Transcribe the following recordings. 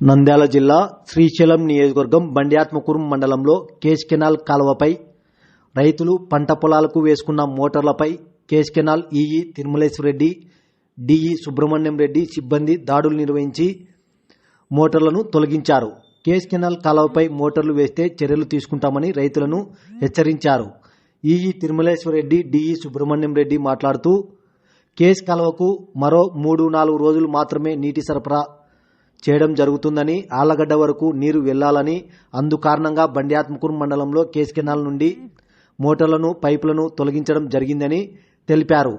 నంద్యాల జిల్లా శ్రీశైలం నియోజకవర్గం బండ్యాత్మకూరు మండలంలో కేస్ కెనాల్ కాలువపై రైతులు పంట పొలాలకు వేసుకున్న మోటార్లపై KC canal EE Tirumaleswarareddy DE Subrahmanyam Reddy సిబ్బంది దాడులు నిర్వహించి మోటార్లను తొలగించారు. కేస్ కెనాల్ కాలువపై మోటార్లు వేస్తే చర్యలు తీసుకుంటామని రైతులను హెచ్చరించారు. ఈఈ తిరుమలేశ్వరరెడ్డి డిఈ సుబ్రహ్మణ్యం రెడ్డి మాట్లాడుతూ కేస్ కాలువకు మరో మూడు నాలుగు రోజులు మాత్రమే నీటి సరఫరా చేయడం జరుగుతుందని ఆళ్ళగడ్డ వరకు నీరు వెళ్ళాలని అందుకారణంగా బండ్యాత్మకూరు మండలంలో కేస్ కెనాల్ నుండి మోటార్లను పైపులను తొలగించడం జరిగిందని తెలిపారు.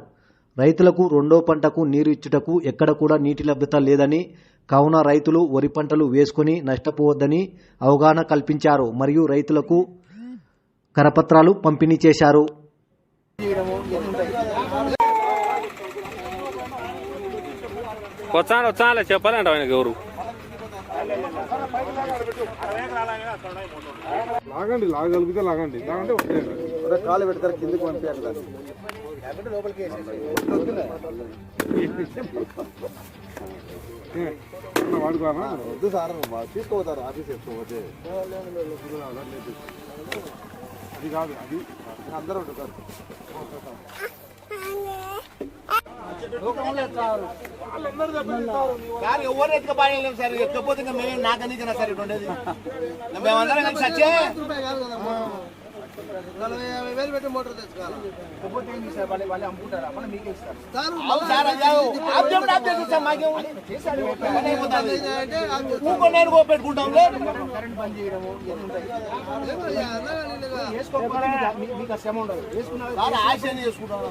రైతులకు రెండో పంటకు నీరు ఇచ్చుటకు ఎక్కడ కూడా నీటి లభ్యత లేదని కావున రైతులు వరి పంటలు వేసుకుని నష్టపోవద్దని అవగాహన కల్పించారు. మరియు రైతులకు కరపత్రాలు పంపిణీ చేశారు. వచ్చాను వచ్చానులే చెప్పాలంట ఆయనకి ఎవరు. లాగండి లాగలిగితే లాగండి. లాగంటే ఒకటే కాలు పెడతారు కిందకి పంపించారు వాడుకోనా వద్దు సార్ తీసుకోపోతారు ఆఫీస్ వేసుకోపోతే అది కాదు అది అందరూ ఉంటారు. సార్ ఎవరు ఎత్తుకపోయలేము సార్. ఎత్తుకపోతే ఇంకా మేము నాకనికనా సార్ ఇటు ఉండేది? మేమందరం కలిసి వచ్చే? మాకేం నేను పెట్టుకుంటాం. యాక్షన్ చేసుకుంటాం.